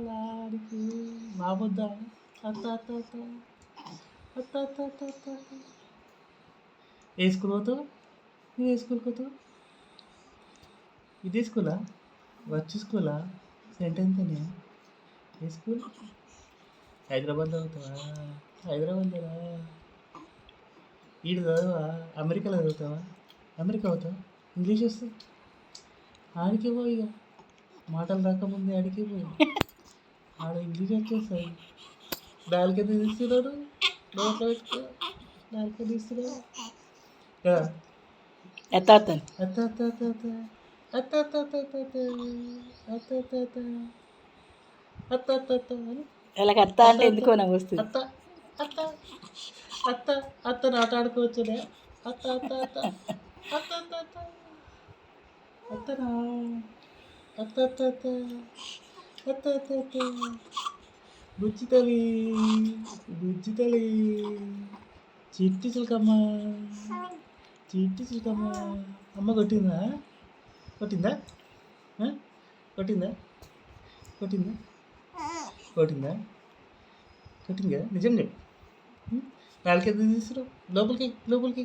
అత్తగారికి మా ఏ స్కూల్? పోతావు నువ్వు ఏ స్కూల్కి పోతావు ఇదే స్కూలా వచ్చి స్కూలా సెంటెన్తేనే ఏ స్కూల్ హైదరాబాద్లో అవుతావా హైదరాబాద్లో ఈడు చదువా? అమెరికాలో చదువుతావా? అమెరికా అవుతా? ఇంగ్లీష్ వస్తుంది ఆడికి పోయి మాటలు రాకముందే ఆడికి పోయి ఆడ ఇంగ్లీష్ వచ్చేస్తాయి దానికి తీస్తున్నాడు. నోట్లో పెట్టుకో. దానికి తీస్తున్నాడు. అత్త అంటే అత్త. అత్త. అత్త. అత్త. అత్త అత్త బుజ్జి తల్లి బుజ్జి తల్లి చిట్టి చిలకమ్మ చిట్టి చిలకమ్మ అమ్మ కొట్టిందా కొట్టిందా కొట్టిందా కొట్టిందా కొట్టిందా కొట్టిందా నిజం చెప్పు నాలుగైదు తీసుకురావు లోపలికి లోపలికి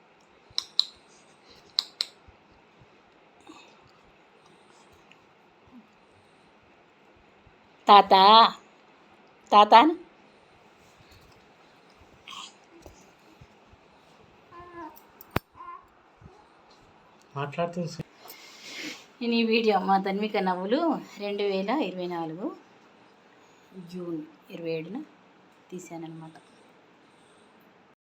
తాత. తాతన్ మాట్లాడుతూ నేను ఈ వీడియో మా ధన్విక నవ్వులు రెండు వేల ఇరవై నాలుగు జూన్ ఇరవై ఏడున తీశానమాట